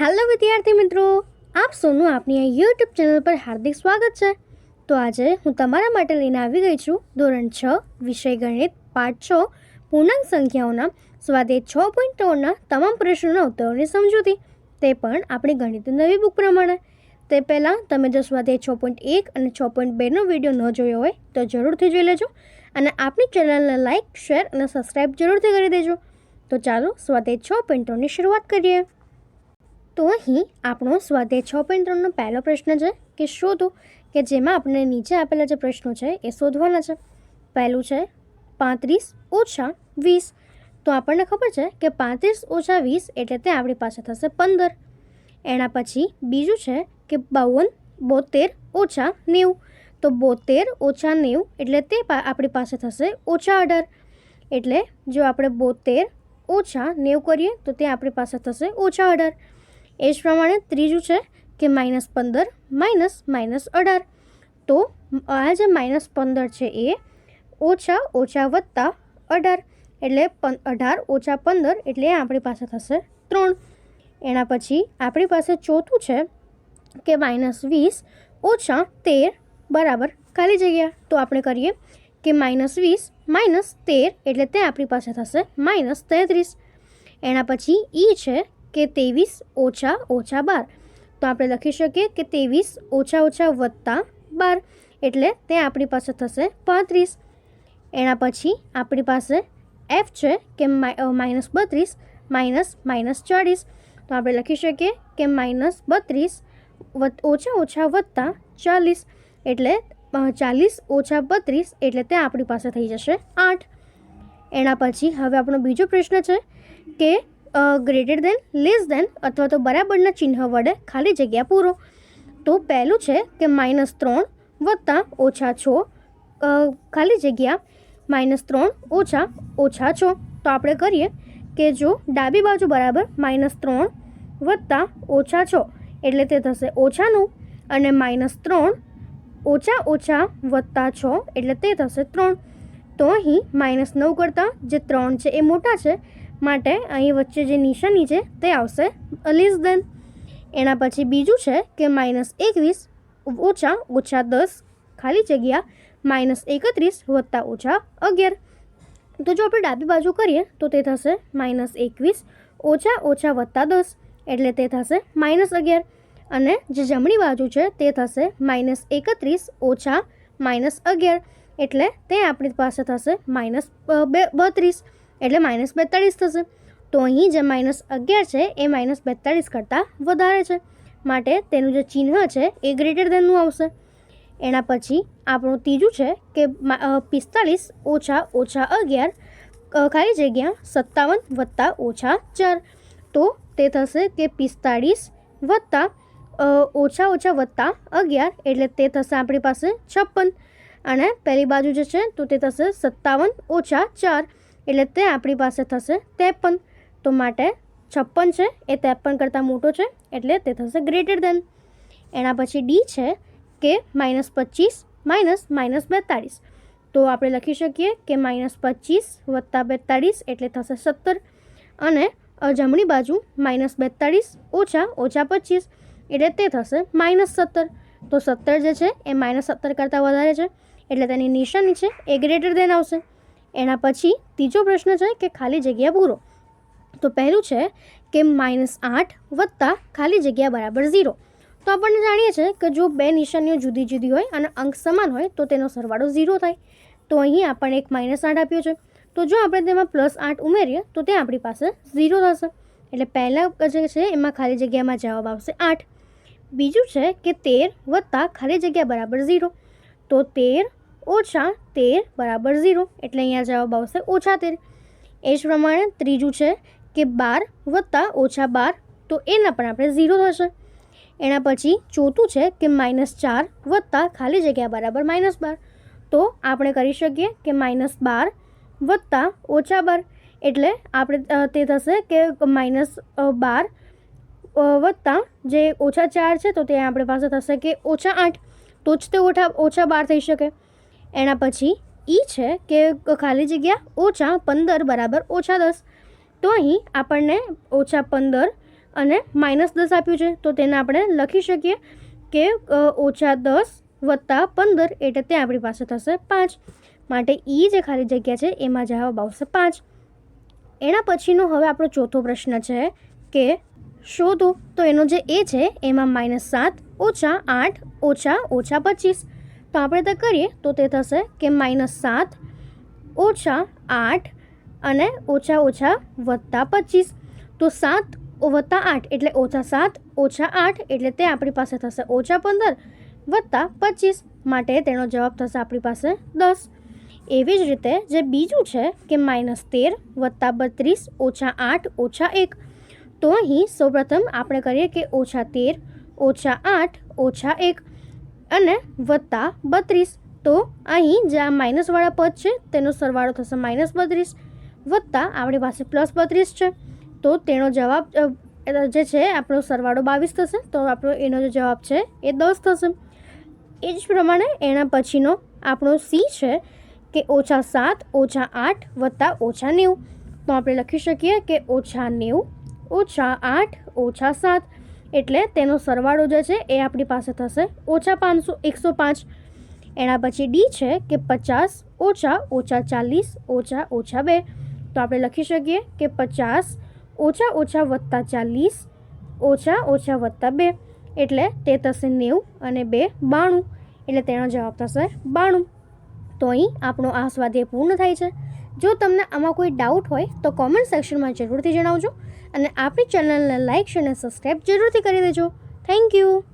Hello વિદ્યાર્થી મિત્રો. આપ સૌનું આપની આ યુટ્યુબ ચેનલ પર હાર્દિક સ્વાગત છે. તો આજે હું તમારા માટે લઈને આવી ગઈ છું ધોરણ છ, વિષય ગણિત, પાઠ છ, પૂર્ણાંક સંખ્યાઓના સ્વાદે છ પોઈન્ટ ત્રણના તમામ પ્રશ્નોના ઉત્તરોની સમજૂતી. તે પણ આપણી ગણિતની નવી બુક પ્રમાણે. તે પહેલાં તમે જો સ્વાધ્યાય છ પોઈન્ટ એક અને છ પોઈન્ટ બેનો વીડિયો ન જોયો હોય, તો જરૂરથી જોઈ લેજો. અને આપણી ચેનલને લાઇક શેર અને સબસ્ક્રાઈબ જરૂરથી કરી દેજો. તો ચાલો સ્વાધ્યાય છ પોઈન્ટ ત્રણની શરૂઆત કરીએ. તો અહીં આપણો સ્વાધ્યાય છ પોઈન્ટ ત્રણનો પહેલો પ્રશ્ન છે કે શોધો કે જેમાં આપણે નીચે આપેલા જે પ્રશ્નો છે એ શોધવાના છે. પહેલું છે પાંત્રીસ ઓછા વીસ. તો આપણને ખબર છે કે પાંત્રીસ ઓછા વીસ એટલે તે આપણી પાસે થશે પંદર. એના પછી બીજું છે કે બાવન, બોતેર ઓછા નેવું. તો બોતેર ઓછા નેવું એટલે તે આપણી પાસે થશે ઓછા અઢાર. એટલે જો આપણે બોતેર ઓછા નેવું કરીએ તો તે આપણી પાસે થશે ઓછા અઢાર. એ જ પ્રમાણે ત્રીજું છે કે માઇનસ પંદર, માઇનસ માઇનસ અઢાર. તો આ જે માઇનસ પંદર છે એ ઓછા ઓછા વત્તા અઢાર. એટલે પં- અઢાર ઓછા પંદર એટલે આપણી પાસે થશે ત્રણ. એના પછી આપણી પાસે ચોથું છે કે માઇનસ વીસ ઓછા તેર બરાબર ખાલી જગ્યા. તો આપણે કરીએ કે માઇનસ વીસ માઇનસ તેર એટલે તે આપણી પાસે થશે માઇનસ તેત્રીસ. એના પછી ઈ છે કે ત્રેવીસ ઓછા ઓછા બાર. તો આપણે લખી શકીએ કે ત્રેવીસ ઓછા ઓછા વત્તા બાર. એટલે તે આપણી પાસે થશે પાંત્રીસ. એના પછી આપણી પાસે એફ છે કે માઇનસ બત્રીસ, માઇનસ માઇનસ ચાળીસ. તો આપણે લખી શકીએ કે માઇનસ બત્રીસ ઓછા ઓછા વત્તા ચાલીસ એટલે ચાલીસ ઓછા બત્રીસ એટલે તે આપણી પાસે થઈ જશે આઠ. એના પછી હવે આપણો બીજો પ્રશ્ન છે કે ગ્રેટર દેન લેસ દેન અથવા તો બરાબરના ચિહ્ન વડે ખાલી જગ્યા પૂરો. તો પહેલું છે કે માઇનસ ત્રણ વત્તા ઓછા છ. ખાલી જગ્યા માઇનસ ત્રણ ઓછા ઓછા છો. તો આપણે કરીએ કે જો ડાબી બાજુ બરાબર માઇનસ ત્રણ વત્તા ઓછા છ, એટલે તે થશે ઓછાનું. અને માઇનસ ત્રણ ઓછા ઓછા વત્તા છ, એટલે તે થશે ત્રણ. તો અહીં માઇનસ નવ કરતાં જે ત્રણ છે એ મોટા છે માટે અહીં વચ્ચે જે નિશાની છે તે આવશે અલીસ દેન એના પછી બીજું છે કે માઇનસ એકવીસ ઓછા ઓછા દસ ખાલી જગ્યા માઇનસ એકત્રીસ વત્તા ઓછા અગિયાર. તો જો આપણે ડાબી બાજુ કરીએ તો તે થશે માઇનસ એકવીસ ઓછા ઓછા વત્તા દસ એટલે તે થશે માઇનસ અગિયાર. અને જે જમણી બાજુ છે તે થશે માઇનસ એકત્રીસ ઓછા માઇનસ અગિયાર એટલે તે આપણી પાસે થશે માઇનસ બે, બત્રીસ. એટલે માઇનસ બેતાળીસ થશે. તો અહીં જે માઇનસ અગિયાર છે, એ માઇનસ બેતાળીસ કરતાં વધારે છે. માટે તેનું જે ચિહ્ન છે, એ ગ્રેટર દેનનું આવશે. એના પછી આપણું ત્રીજું છે કે પિસ્તાળીસ ઓછા ઓછા અગિયાર ખાલી જગ્યા સત્તાવન વત્તા ઓછા ચાર. તો તે થશે કે પિસ્તાળીસ વત્તા ઓછા ઓછા વત્તા અગિયાર, એટલે તે થશે આપણી પાસે છપ્પન. અને પહેલી બાજુ જે છે, તો તે થશે સત્તાવન ઓછા ચાર. એટલે તે આપણી પાસે થશે ત્રેપન તો માટે છપ્પન છે, એ ત્રેપન કરતાં મોટો છે, એટલે તે થશે ગ્રેટર દેન એના પછી ડી છે, કે માઇનસ પચીસ, માઇનસ માઇનસ બેતાળીસ. તો આપણે લખી શકીએ કે માઇનસ પચીસ વત્તા બેતાળીસ એટલે થશે સત્તર. અને જમણી બાજુ માઇનસ બેતાળીસ ઓછા ઓછા પચીસ એટલે તે થશે માઇનસ સત્તર. તો સત્તર જે છે, એ માઇનસ સત્તર કરતાં વધારે છે, એટલે તેની નિશાની છે, એ ગ્રેટર દેન આવશે. એના પછી ત્રીજો પ્રશ્ન છે કે ખાલી જગ્યા પૂરો. તો પહેલું છે કે માઇનસ આઠ વત્તા ખાલી જગ્યા બરાબર ઝીરો તો આપણને જાણીએ છીએ કે જો બે નિશાનીઓ જુદી જુદી હોય અને અંક સમાન હોય તો તેનો સરવાળો ઝીરો થાય. તો અહીં આપણને એક માઇનસ આઠ આપ્યો છે. તો જો આપણે તેમાં પ્લસ આઠ ઉમેરીએ તો તે આપણી પાસે ઝીરો થશે. એટલે પહેલાં જે છે એમાં ખાલી જગ્યામાં જવાબ આવશે આઠ. બીજું છે કે તેર વત્તા ખાલી જગ્યા બરાબર ઝીરો તો તેર ઓછા તેર બરાબર ઝીરો. એટલે અહીંયા જવાબ આવશે ઓછા તેર. એ જ પ્રમાણે ત્રીજું છે કે બાર વત્તા ઓછા બાર, તો એના પણ આપણે ઝીરો થશે. એના પછી ચોથું છે કે માઇનસ ચાર વત્તા ખાલી જગ્યા બરાબર માઇનસ બાર. તો આપણે કરી શકીએ કે માઇનસ બાર વત્તા ઓછા બાર. એટલે આપણે તે થશે કે માઇનસ બાર વત્તા જે ઓછા ચાર છે તો તે આપણી પાસે થશે કે ઓછા આઠ. તો જ તે ઓછા ઓછા બાર થઈ શકે. એના પછી ઈ છે કે ખાલી જગ્યા ઓછા પંદર બરાબર ઓછા દસ. તો અહીં આપણને ઓછા પંદર અને માઇનસ દસ આપ્યું છે. તો તેને આપણે લખી શકીએ કે ઓછા દસ વત્તા પંદર એટલે તે આપણી પાસે થશે પાંચ. માટે ઈ જે ખાલી જગ્યા છે એમાં જવાબ આવશે પાંચ. એના પછીનો હવે આપણો ચોથો પ્રશ્ન છે કે શોધો. તો એનો જે એ છે એમાં માઇનસ સાત ઓછા આઠ ઓછા ઓછા પચીસ. તો આપણે તે કરીએ, તો તે થશે કે માઇનસ સાત, ઓછા આઠ અને ઓછા ઓછા વત્તા પચીસ. તો સાત વત્તા આઠ એટલે ઓછા સાત, ઓછા આઠ એટલે તે આપણી પાસે થશે ઓછા પંદર, વત્તા પચીસ. માટે તેનો જવાબ થશે આપણી પાસે દસ. એવી જ રીતે જે બીજું છે કે માઇનસ તેર વત્તા બત્રીસ, ઓછા આઠ, ઓછા એક. તો અહીં સૌપ્રથમ આપણે કરીએ કે ઓછા તેર, ઓછા આઠ, ઓછા એક. અને વત્તા બત્રીસ. તો અહીં જે આ માઇનસવાળા પદ છે, તેનો સરવાળો થશે માઇનસ બત્રીસ. વત્તા આપણી પાસે પ્લસ બત્રીસ છે. તો તેનો જવાબ જે છે, આપણો સરવાળો બાવીસ થશે. તો આપણો, એનો જે જવાબ છે, એ દસ થશે. એ જ પ્રમાણે એના પછીનો આપણો સી છે, કે ઓછા સાત, ઓછા આઠ, વત્તા ઓછા નેવું. તો આપણે લખી શકીએ કે ઓછા નેવું, ઓછા આઠ, ઓછા સાત. એટલે તેનો સરવાળો જે છે એ આપણી પાસે થશે ઓછા પાંચસો, એકસો પાંચ. એના પછી ડી છે કે પચાસ ઓછા ઓછા ચાલીસ ઓછા ઓછા બે. તો આપણે લખી શકીએ કે પચાસ ઓછા ઓછા વત્તા ચાલીસ ઓછા ઓછા વત્તા બે. એટલે તે થશે નેવું અને બે બાણું. એટલે તેનો જવાબ થશે બાણું. તો અહીં આપણો આ સ્વાધ્યાય પૂર્ણ થાય છે. જો તમને આમાં કોઈ ડાઉટ હોય તો કોમેન્ટ સેક્શનમાં જરૂરથી જણાવજો. અને આપણી ચેનલને લાઇક અને સબસ્ક્રાઈબ જરૂરથી કરી દેજો. Thank you.